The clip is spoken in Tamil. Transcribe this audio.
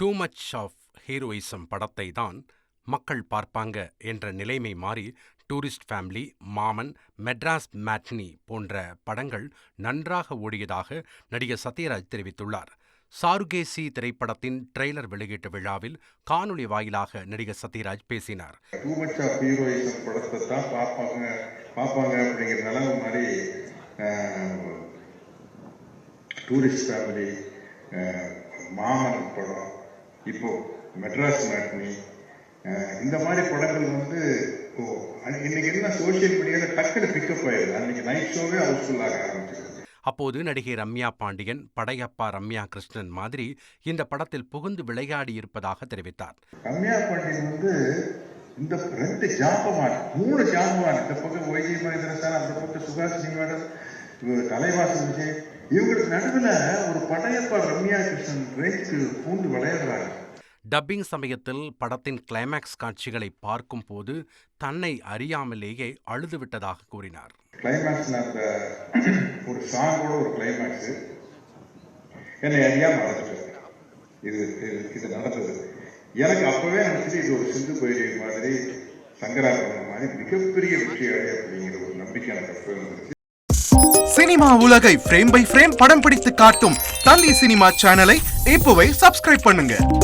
டூ மச் ஆஃப் ஹீரோயிசம் படத்தை தான் மக்கள் பார்ப்பாங்க என்ற நிலைமை மாறி டூரிஸ்ட் ஃபேமிலி மாமன் மெட்ராஸ் மேட்னி போன்ற படங்கள் நன்றாக ஓடியதாக நடிகர் சத்யராஜ் தெரிவித்துள்ளார். சாருகேசி திரைப்படத்தின் ட்ரெய்லர் வெளியீட்டு விழாவில் காணொளி வாயிலாக நடிகர் சத்யராஜ் பேசினார். டூ மச் ஆஃப் ஹீரோயிசம் படத்தை தான் பார்ப்பாங்க பார்ப்பாங்க அப்படிங்கிற நிலவு மாதிரி டூரிஸ்ட் ஃபேமிலி மாமன் படம் இப்போ மெட்ராஸ் மேட்னி இந்த மாதிரி படங்கள் வந்து இன்னைக்கு என்ன சோஷியல் மீடியாவில் டக்குனு பிக்கப் ஆயிடுது. அன்னைக்கு நைட் ஷோவே ஹவுஸ்ஃபுல் ஆக ஆரம்பிச்சிருது அப்போது நடிகை ரம்யா பாண்டியன் படையப்பா ரம்யா கிருஷ்ணன் மாதிரி இந்த படத்தில் புகுந்து விளையாடி இருப்பதாக தெரிவித்தார். ரம்யா பாண்டியன் வந்து இந்த ரெண்டு ஜாம்பவான் மூணு ஜாம்பவான் இந்த பக்கம் ஒய்ஜி மகேந்திர சார் அந்த பக்கம் சுகாசினி மேடம் தலைவாசல் விஜய் இவங்களுக்கு நடுவில் ஒரு படையப்பா ரம்யா கிருஷ்ணன் ரேஞ்சுக்கு பூந்து விளையாடுறாங்க டப்பிங் சமயத்தில் படத்தின் கிளைமேக்ஸ் காட்சிகளை பார்க்கும் போது தன்னை அறியாமலேயே அழுதுவிட்டதாக கூறினார். கிளைமேக்ஸ்ல அந்த ஒரு சாங்கோட ஒரு கிளைமேக்ஸ் என்னை அறியாம நடந்துட்டு இது இது- நடந்தது. எனக்கு அப்பவே நினைச்சது இது ஒரு சிந்து பயிரி மாதிரி சங்கராபரணம் மாதிரி மிகப்பெரிய வெற்றி அடை அப்படிங்கிற ஒரு நம்பிக்கை எனக்கு அப்பவே வந்துருச்சு சினிமா உலகை ஃப்ரேம் பை ஃப்ரேம் படம் பிடித்து காட்டும் தந்தி சினிமா சேனலை இப்போவே சப்ஸ்கிரைப் பண்ணுங்க.